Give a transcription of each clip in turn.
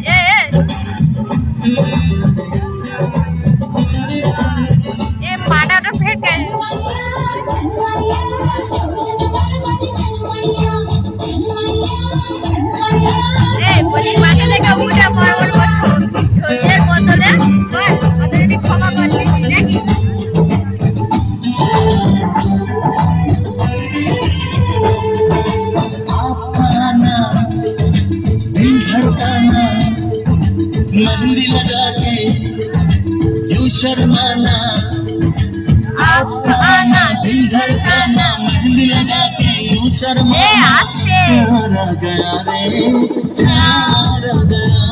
Yeah. लौटाना मंदी लगा के क्यों शर्माना? आपका आना दिल धड़काना लगा के यू शर्मा प्यारा गया रे प्यारा गया।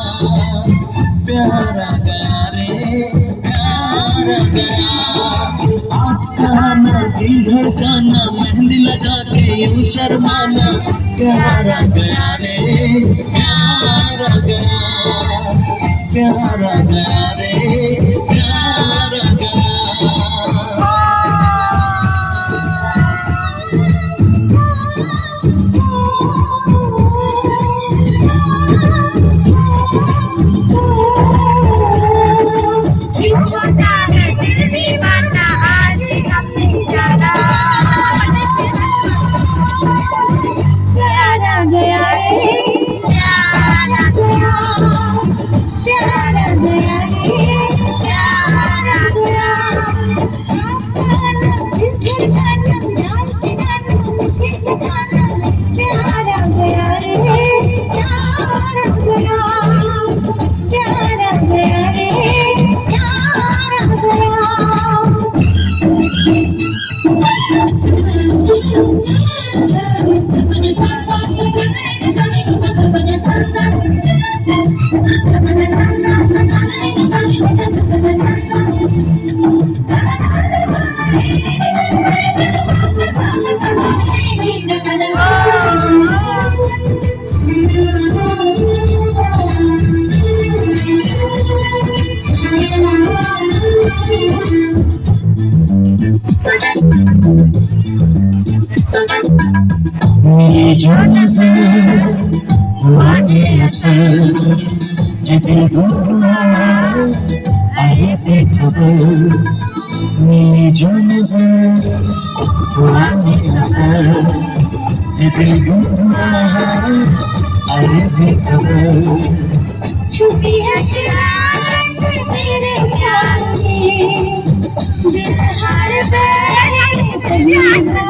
प्यारा गया रे प्यारा गया। आपका आना दिल धड़काना मेहंदी लगा के यूँ शर्माना? प्यारा गया रे गया प्यार आ गया रे प्यार मेरी जान से हुआ ये दिल डूबा आए बेखबर मेरी जान से हुआ ये ये दिल डूबा आए बेखबर छुपी है शरारत तेरे प्यार में दिल हार गया